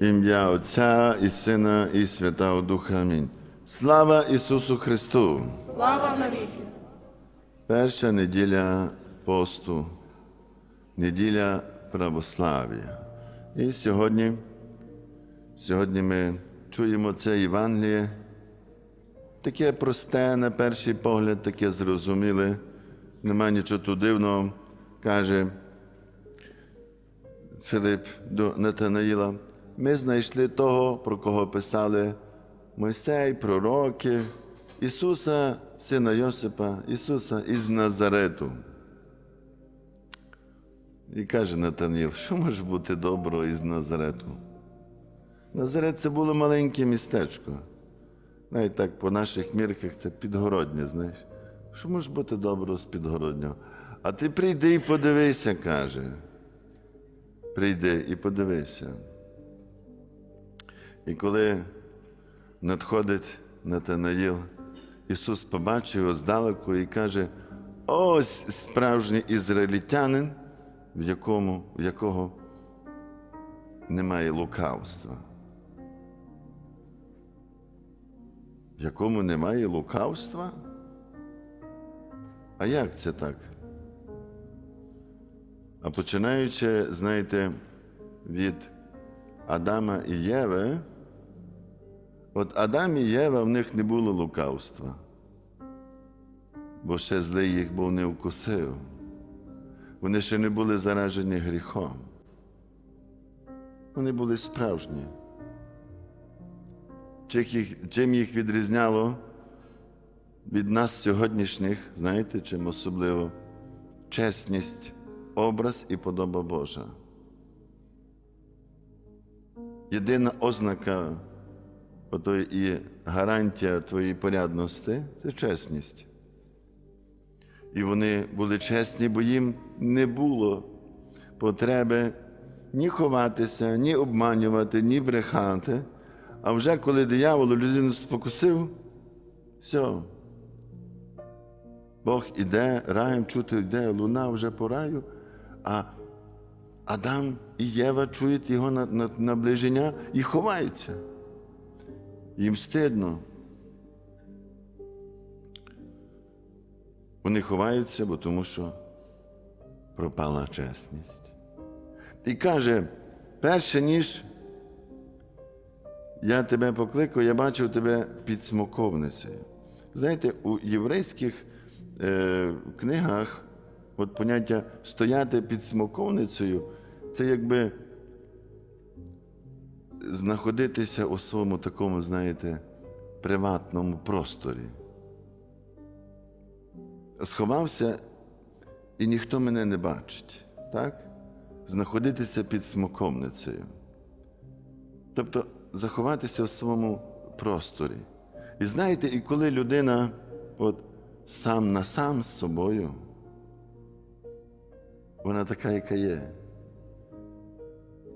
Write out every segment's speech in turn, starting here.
Ім'я Отця і Сина, і Святого Духа. Амінь. Слава Ісусу Христу! Слава навіки! Перша неділя посту, неділя православ'я. І сьогодні, сьогодні ми чуємо це Євангеліє, таке просте, на перший погляд, таке зрозуміле, нема нічого тут дивного, каже Филип до Натанаїла. Ми знайшли того, про кого писали Мойсей, пророки, Ісуса, сина Йосипа, Ісуса із Назарету. І каже Натаніл, що може бути доброго із Назарету? Назарет це було маленьке містечко. Навіть так по наших мірках це підгороднє, знаєш. Що може бути доброго з підгороднього? А ти прийди і подивися, каже. Прийди і подивися. І коли надходить Натанаїл, Ісус побачив його здалеку і каже: ось справжній ізраїльтянин, в якому, в якого немає лукавства. В якому немає лукавства? А як це так? А починаючи, знаєте, від Адама і Єви, от Адам і Єва в них не було лукавства, бо ще злий їх був не вкусив. Вони ще не були заражені гріхом. Вони були справжні. Чим їх, відрізняло від нас сьогоднішніх, знаєте, чим особливо чесність, образ і подоба Божа. Єдина ознака отої і гарантія твоєї порядності це чесність. І вони були чесні, бо їм не було потреби ні ховатися, ні обманювати, ні брехати. А вже коли диявол людину спокусив, все. Бог іде, раєм чути йде, луна вже по раю, а Адам і Єва чують його наближення і ховаються. Їм стидно. Вони ховаються, бо тому що пропала чесність. І каже, перше ніж я тебе покликав, я бачив тебе під смоковницею. Знаєте, у єврейських е, книгах от поняття стояти під смоковницею це якби знаходитися у своєму такому, знаєте, приватному просторі. Сховався, і ніхто мене не бачить, так? Знаходитися під смоковницею. Тобто заховатися в своєму просторі. І знаєте, і коли людина от, сам на сам з собою, вона така, яка є.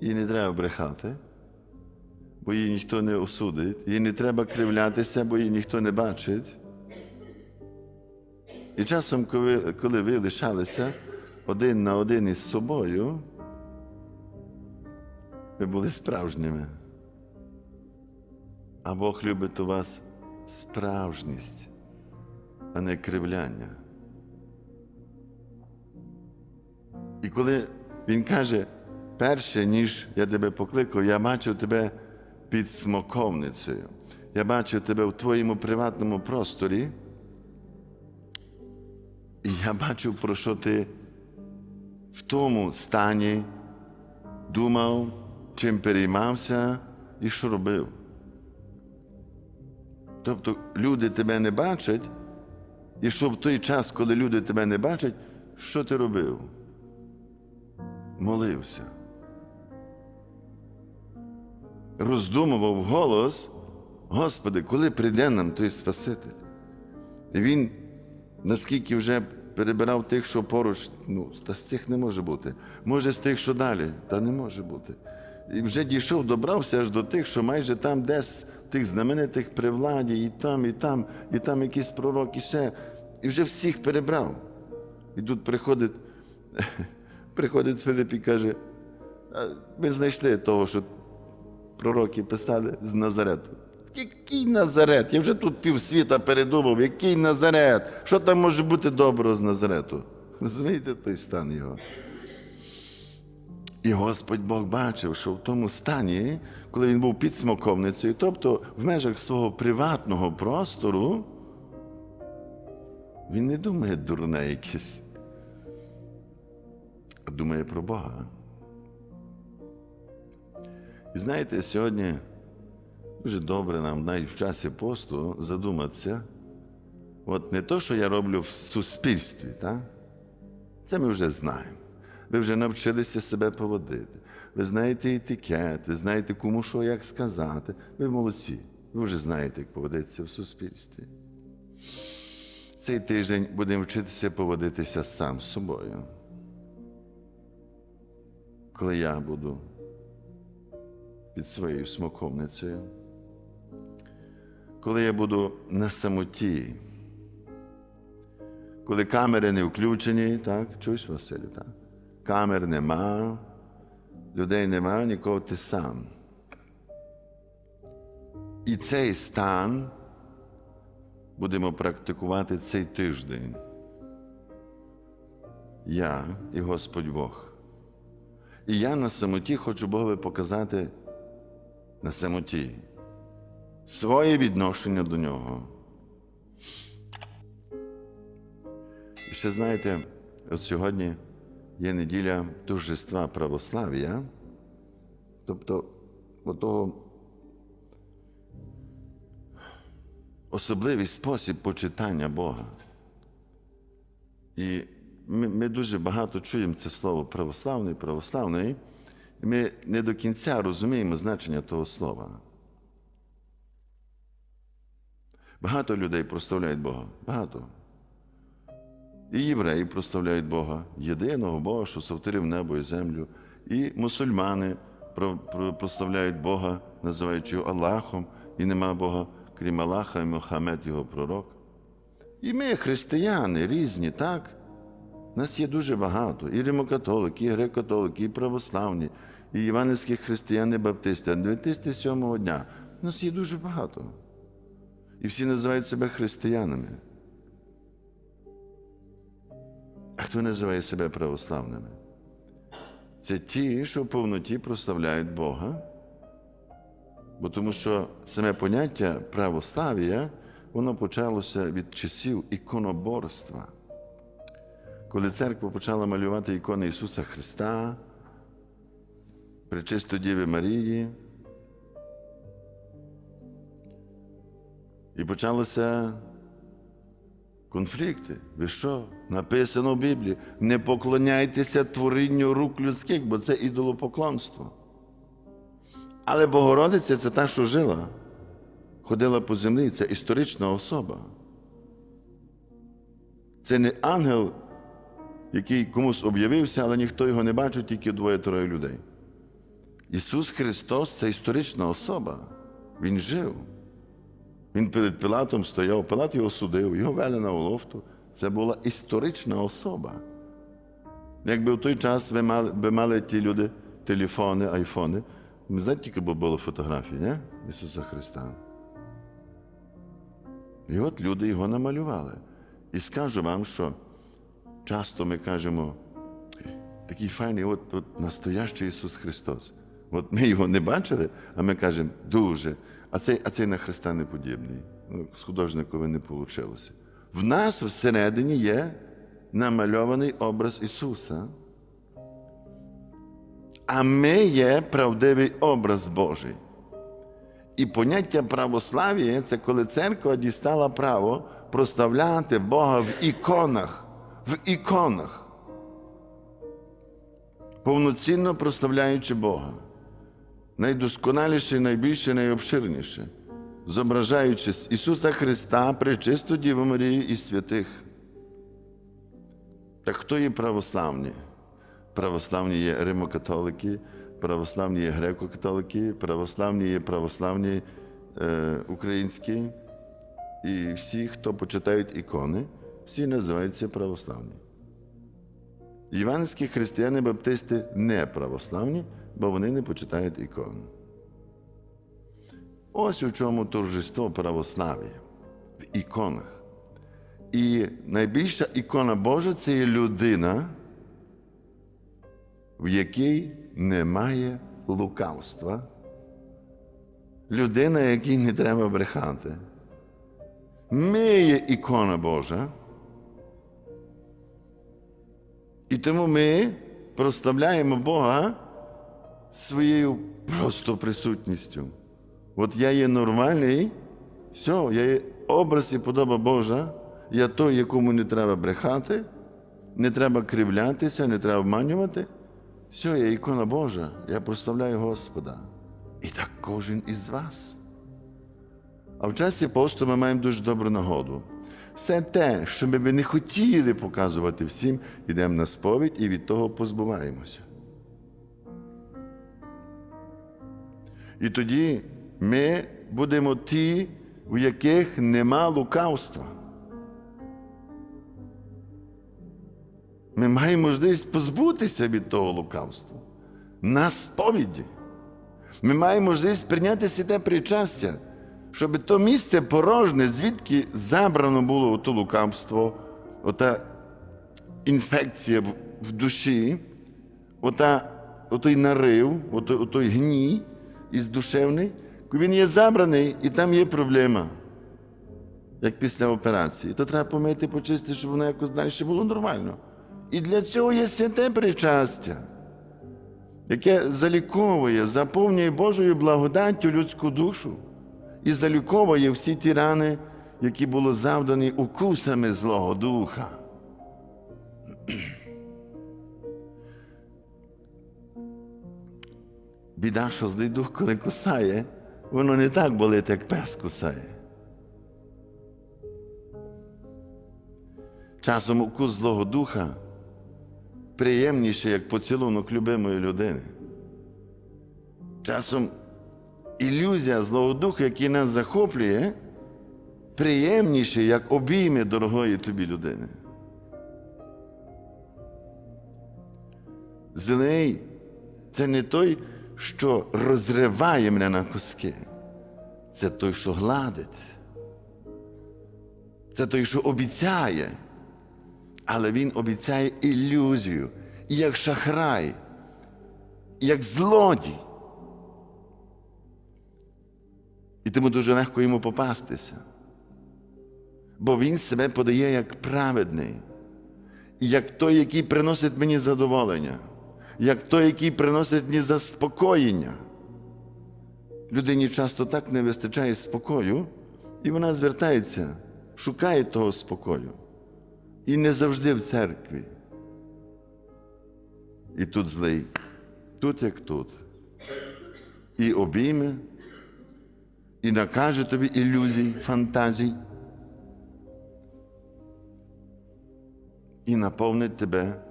Їй не треба брехати, бо її ніхто не осудить, їй не треба кривлятися, бо її ніхто не бачить. І часом, коли, ви лишалися один на один із собою, ви були справжніми. А Бог любить у вас справжність, а не кривляння. І коли Він каже, перше, ніж я тебе покликав, я бачив тебе під смоковницею. Я бачив тебе в твоєму приватному просторі. І я бачив, про що ти в тому стані думав, чим переймався і що робив. Тобто люди тебе не бачать, і що в той час, коли люди тебе не бачать, що ти робив? Молився. Роздумував голос, Господи, коли прийде нам той Спаситель? І він, наскільки вже перебирав тих, що поруч, ну, та з цих не може бути. Може, з тих, що далі, та не може бути. І вже дійшов, добрався аж до тих, що майже там десь тих знаменитих при владі, і там, і там, і там якийсь пророк, і все. І вже всіх перебрав. І тут приходить, приходить Филип і каже, ми знайшли того, що пророки писали з Назарету. Який Назарет? Я вже тут півсвіта передумав, який Назарет? Що там може бути доброго з Назарету? Розумієте той стан його? І Господь Бог бачив, що в тому стані, коли він був під смоковницею, тобто в межах свого приватного простору, він не думає дурне якесь, а думає про Бога. І знаєте, сьогодні дуже добре нам навіть в часі посту задуматися. От не то, що я роблю в суспільстві, так? це ми вже знаємо. Ви вже навчилися себе поводити. Ви знаєте етикет, ви знаєте, кому що як сказати. Ви молодці. Ви вже знаєте, як поводитися в суспільстві. Цей тиждень будемо вчитися поводитися сам з собою. Коли я буду під своєю смоковницею, коли я буду на самоті, коли камери не включені, так? Чуєш, Василю, так? Камер нема, людей нема, нікого ти сам. І цей стан будемо практикувати цей тиждень. Я і Господь Бог. І я на самоті хочу Богові показати на самоті своє відношення до нього. І ще знаєте, от сьогодні є неділя торжества православ'я, тобто отого особливий спосіб почитання Бога. І ми, ми дуже багато чуємо це слово православний, православний, ми не до кінця розуміємо значення того слова. Багато людей прославляють Бога. Багато. І євреї прославляють Бога, єдиного Бога, що сотворив небо і землю. І мусульмани про- про- прославляють Бога, називаючи його Аллахом, і нема Бога, крім Аллаха, і Мохамед, його пророк. І ми, християни, різні, так? Нас є дуже багато. І римокатолики, і греко-католики, і православні, і іванівські християни, баптисти, адвентисти сьомого дня. У Нас є дуже багато. І всі називають себе християнами. А хто називає себе православними? Це ті, що в повноті прославляють Бога. Бо тому що саме поняття православ'я, воно почалося від часів іконоборства. Коли церква почала малювати ікони Ісуса Христа, Пречисто Діви Марії, і почалося конфлікти. Ви що? Написано в Біблії: не поклоняйтеся творінню рук людських, бо це ідолопоклонство. Але Богородиця це та, що жила, ходила по землі, це історична особа. Це не ангел, який комусь об'явився, але ніхто його не бачить, тільки двоє-троє людей. Ісус Христос це історична особа. Він жив. Він перед Пилатом стояв, Пилат його судив, його вели на Олофту. Це була історична особа. Якби в той час ви мали, ви мали ті люди телефони, айфони, ми знаєте, тільки б було фотографії, не? Ісуса Христа. І от люди його намалювали. І скажу вам, що часто ми кажемо, такий файний, от, от настоящий Ісус Христос. От ми його не бачили, а ми кажемо дуже. А цей, а цей на Христа не подібний. Ну, з художникові не вийшло. В нас всередині є намальований образ Ісуса. А ми є правдивий образ Божий. І поняття православ'я це коли церква дістала право проставляти Бога в іконах. В іконах. Повноцінно прославляючи Бога. Найдосконаліше, найбільше, найобширніше, зображаючи Ісуса Христа, Пречисту Діву Марію і святих. Так хто є православні? Православні є римокатолики, православні є греко-католики, православні є православні е, українські. І всі, хто почитають ікони, всі називаються православні. Іванські християни-баптисти не православні, бо вони не почитають ікон. Ось у чому торжество православ'я в іконах. І найбільша ікона Божа це є людина, в якій немає лукавства. Людина, якій не треба брехати. Ми є ікона Божа. І тому ми прославляємо Бога своєю просто присутністю. От я є нормальний, все, я є образ і подоба Божа, я той, якому не треба брехати, не треба кривлятися, не треба обманювати. Все, я ікона Божа, я прославляю Господа. І так кожен із вас. А в часі посту ми маємо дуже добру нагоду. Все те, що ми би не хотіли показувати всім, йдемо на сповідь і від того позбуваємося. І тоді ми будемо ті, у яких нема лукавства. Ми маємо можливість позбутися від того лукавства на сповіді. Ми маємо можливість прийняти святе причастя, щоб то місце порожне, звідки забрано було ото лукавство, ота інфекція в, душі, ота, отой нарив, ото, отой гній із душевний, він є забраний і там є проблема, як після операції. То треба помити, почистити, щоб воно якось далі було нормально. І для цього є святе причастя яке заліковує, заповнює Божою благодаттю людську душу і заліковує всі ті рани, які були завдані укусами Злого Духа. Біда, що злий дух, коли кусає, воно не так болить, як пес кусає. Часом укус Злого Духа приємніше, як поцілунок любимої людини. Часом ілюзія Злого Духа, який нас захоплює, приємніше, як обійми дорогої тобі людини. Злий це не той, що розриває мене на куски. Це той, що гладить. Це той, що обіцяє але він обіцяє ілюзію, як шахрай, як злодій. І тому дуже легко йому попастися. Бо він себе подає як праведний, як той, який приносить мені задоволення, як той, який приносить мені заспокоєння. Людині часто так не вистачає спокою, і вона звертається, шукає того спокою. І не завжди в церкві. І тут злий, тут як тут. І обійме, і накаже тобі ілюзій, фантазій, і наповнить тебе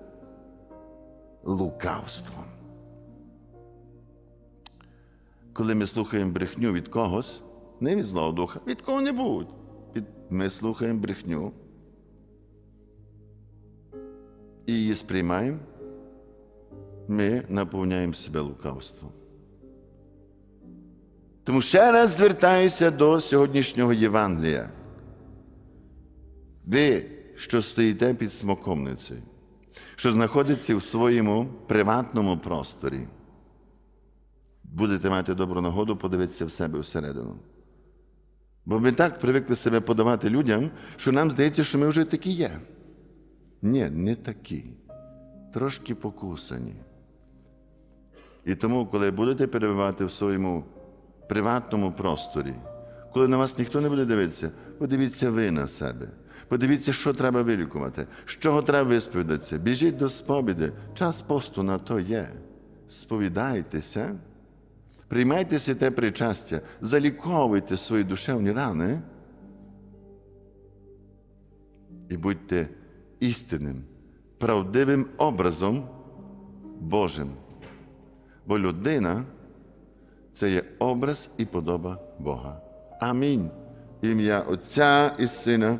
лукавством. Коли ми слухаємо брехню від когось, не від Злого Духа, від кого-небудь, ми слухаємо брехню і її сприймаємо, ми наповняємо себе лукавством. Тому ще раз звертаюся до сьогоднішнього Євангелія. Ви, що стоїте під смоковницею, що знаходиться в своєму приватному просторі, будете мати добру нагоду подивитися в себе всередину. Бо ми так привикли себе подавати людям, що нам здається, що ми вже такі є. Ні, не такі, трошки покусані. І тому, коли будете перебувати в своєму приватному просторі, коли на вас ніхто не буде дивитися, подивіться ви на себе. Подивіться, що треба вилікувати, з чого треба висповідатися. Біжіть до сповіди. Час посту на то є. Сповідайтеся, приймайте святе причастя, заліковуйте свої душевні рани і будьте істинним, правдивим образом Божим. Бо людина це є образ і подоба Бога. Амінь. Ім'я Отця і Сина